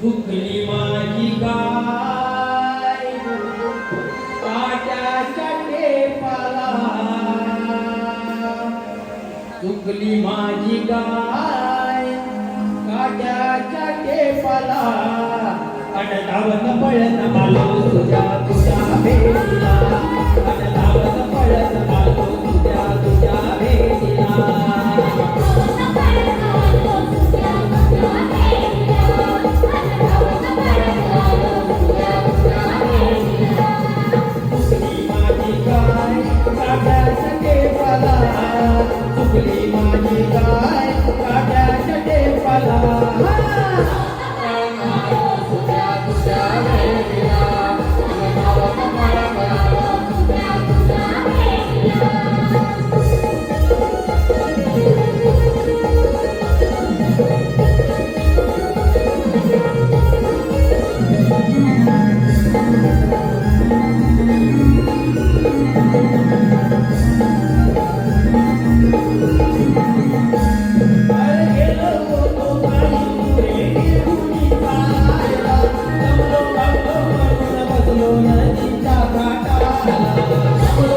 फुकली माझी गाय काट्याच्या टेपाला फुकली माझी गाय काट्याच्या टेपाला अडधावन पळन मला तुझ्या तुझ्या भेटला Oh,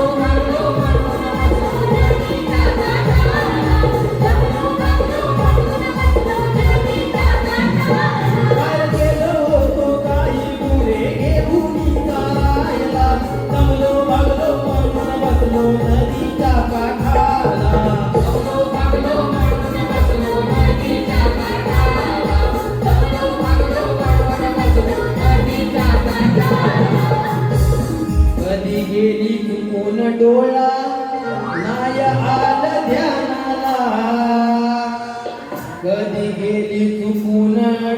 गेली चुकून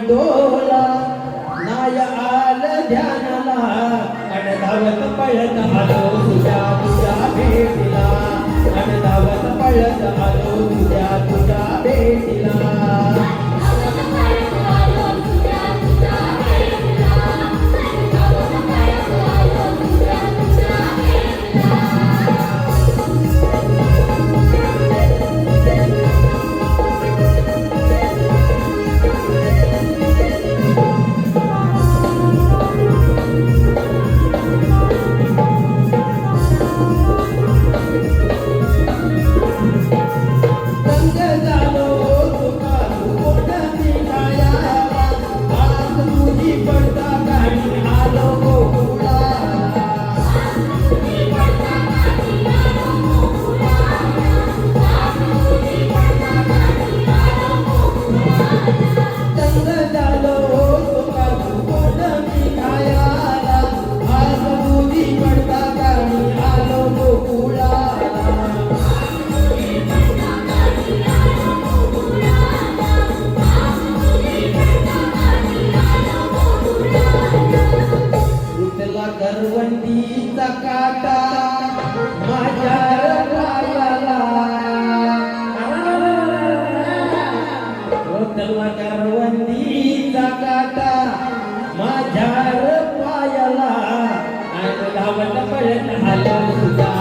डोला नाय आलं ध्यानाला अडधावत पळत आलो तुझ्या तुझ्या भेटीला. अडधावत पळत माझ्या पायाला आणि धावत पळत आला सुद्धा.